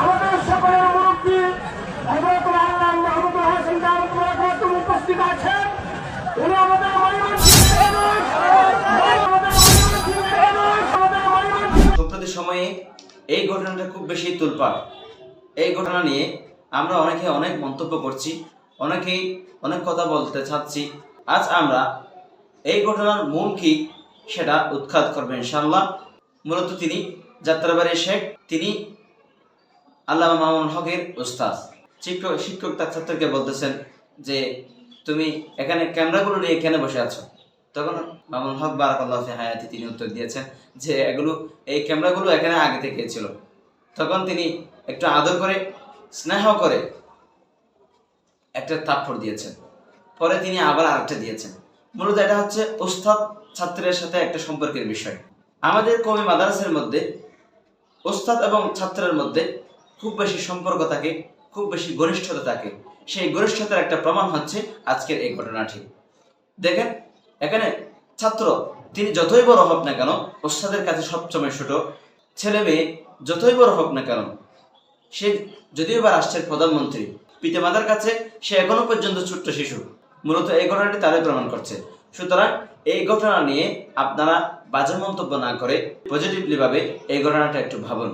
আমাদের সকলের মুরব্বী হজরতুল আল্লাহ হাসান উপস্থিত আছেন, উনি আমাদের সময়ে এই ঘটনাটা খুব বেশি তোলপাড় এই ঘটনা নিয়ে আমরা অনেকে অনেক মন্তব্য করছি, অনেকেই অনেক কথা বলতে চাচ্ছি। আজ আমরা এই ঘটনার মূল কি সেটা উৎখাত করবেন ইনশাল্লাহ মূলত তিনি যাত্রাবাড়ির শেখ, তিনি আল্লাহ মামুন হকের ওস্তাদ শিক্ষক শিক্ষক তার ছাত্রকে বলতেছেন যে, তুমি এখানে ক্যামেরাগুলো নিয়ে এখানে বসে আছো? তখন মামুন হক বারাকাল্লাহ হায়াতি তিনি উত্তর দিয়েছেন যে, এগুলো এই ক্যামেরাগুলো এখানে আগে থেকে ছিল। তখন তিনি একটু আদর করে, স্নেহ করে একটা থাপ্পড় দিয়েছেন। পরে তিনি আবার আরেকটা দিয়েছেন। মূলত এটা হচ্ছে ওস্তাদ ছাত্রের সাথে একটা সম্পর্কের বিষয়। আমাদের কমি মাদ্রাসার মধ্যে ওস্তাদ এবং ছাত্রের মধ্যে খুব বেশি সম্পর্ক থাকে, খুব বেশি ঘনিষ্ঠতা থাকে। সেই ঘনিষ্ঠতার একটা প্রমাণ হচ্ছে আজকের এই ঘটনাটি। দেখেন, এখানে ছাত্র, তিনি যতই বড় হোক না কেন, ওস্তাদের কাছে সবসময় ছোট ছেলে মেয়ে যতই বড় হোক না কেন, সে যদিও বা রাষ্ট্রের প্রধানমন্ত্রী, পিতামাতার কাছে সে এখনও পর্যন্ত ছোট্ট শিশু। মূলত এই ঘটনাটি তারাই প্রমাণ করছে। সুতরাং এই ঘটনা নিয়ে আপনারা বাজে মন্তব্য না করে পজিটিভলি ভাবে এই ঘটনাটা একটু ভাবুন।